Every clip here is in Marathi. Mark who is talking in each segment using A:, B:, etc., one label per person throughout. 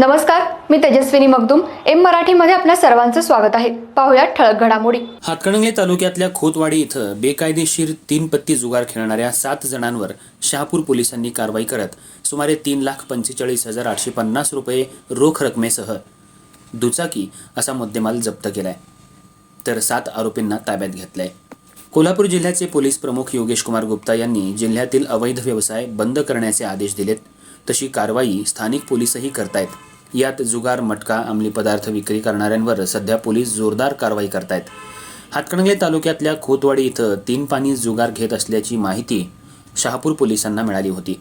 A: नमस्कार मी तेजस्विनी मगदुम. एम मराठीमध्ये आपल्या सर्वांचं स्वागत आहे. पाहुयात ठळक घडामोडी.
B: हातकणंगले तालुक्यातल्या खोतवाडी इथं बेकायदेशीर तीन पत्ती जुगार खेळणाऱ्या सात जणांवर शहापूर पोलिसांनी कारवाई करत सुमारे तीन लाख पंचेचाळीस हजार आठशे पन्नास रुपये रोख रकमेसह दुचाकी असा मुद्देमाल जप्त केलाय. तर सात आरोपींना ताब्यात घेतलंय. कोल्हापूर जिल्ह्याचे पोलीस प्रमुख योगेश कुमार गुप्ता यांनी जिल्ह्यातील अवैध व्यवसाय बंद करण्याचे आदेश दिलेत. तशी कारवाई स्थानिक पोलीसही करतायत. यात जुगार मटका अंमली पदार्थ विक्री करणाऱ्यांवर सध्या पोलीस जोरदार कारवाई करतायत. हातकणंगले तालुक्यातल्या खोतवाडी इथं तीन पाणी जुगार घेत असल्याची माहिती शहापूर पोलिसांना मिळाली होती.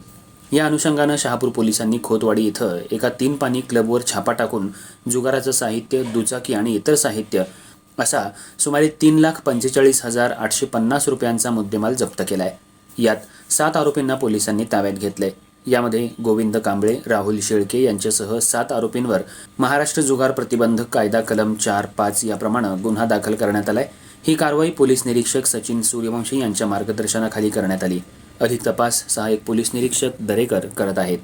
B: या अनुषंगानं शहापूर पोलिसांनी खोतवाडी इथं एका तीन पाणी क्लबवर छापा टाकून जुगाराचं साहित्य दुचाकी आणि इतर साहित्य असा सुमारे तीन लाख पंचेचाळीस हजार आठशे पन्नास रुपयांचा मुद्देमाल जप्त केलाय. यात सात आरोपींना पोलिसांनी ताब्यात घेतलंय. यामध्ये गोविंद कांबळे राहुल शेळके यांच्यासह सात आरोपींवर महाराष्ट्र जुगार प्रतिबंधक कायदा कलम चार पाच याप्रमाणे गुन्हा दाखल करण्यात आलाय. ही कारवाई पोलीस निरीक्षक सचिन सूर्यवंशी यांच्या मार्गदर्शनाखाली करण्यात आली. अधिक तपास सहाय्यक पोलीस निरीक्षक दरेकर करत आहेत.